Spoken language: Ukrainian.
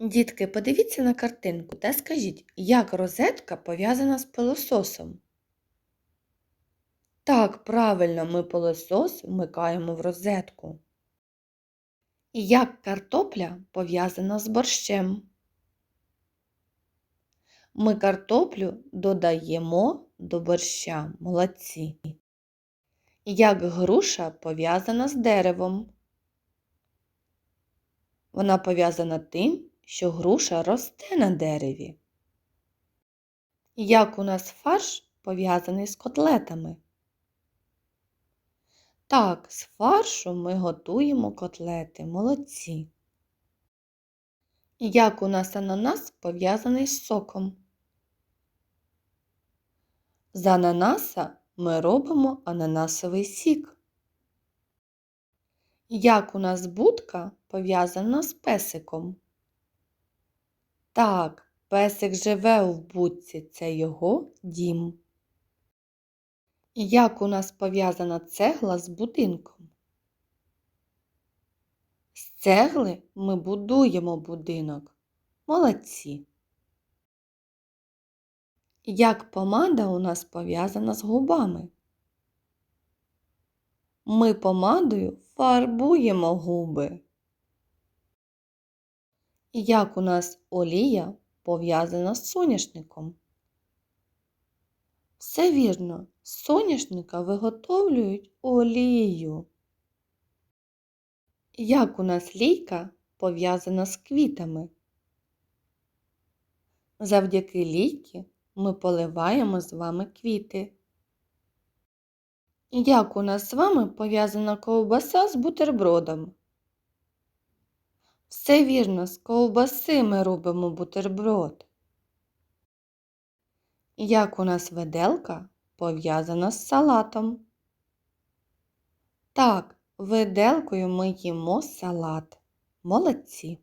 Дітки, подивіться на картинку та скажіть, як розетка пов'язана з пилососом? Так, правильно, ми пилосос вмикаємо в розетку. І Як картопля пов'язана з борщем? Ми картоплю додаємо до борща. Молодці. Як груша пов'язана з деревом? Вона пов'язана тим, що груша росте на дереві. Як у нас фарш пов'язаний з котлетами? Так, з фаршу ми готуємо котлети. Молодці. Як у нас ананас пов'язаний з соком? З ананаса ми робимо ананасовий сік. Як у нас будка пов'язана з песиком? Так, песик живе в будці, це його дім. Як у нас пов'язана цегла з будинком? З цегли ми будуємо будинок. Молодці. Як помада у нас пов'язана з губами? Ми помадою фарбуємо губи. Як у нас олія пов'язана з соняшником? Все вірно, з соняшника виготовлюють олію. Як у нас лійка пов'язана з квітами? Завдяки лійки ми поливаємо з вами квіти. Як у нас з вами пов'язана ковбаса з бутербродом? Все вірно, з ковбаси ми робимо бутерброд. Як у нас виделка пов'язана з салатом? Так, виделкою ми їмо салат. Молодці.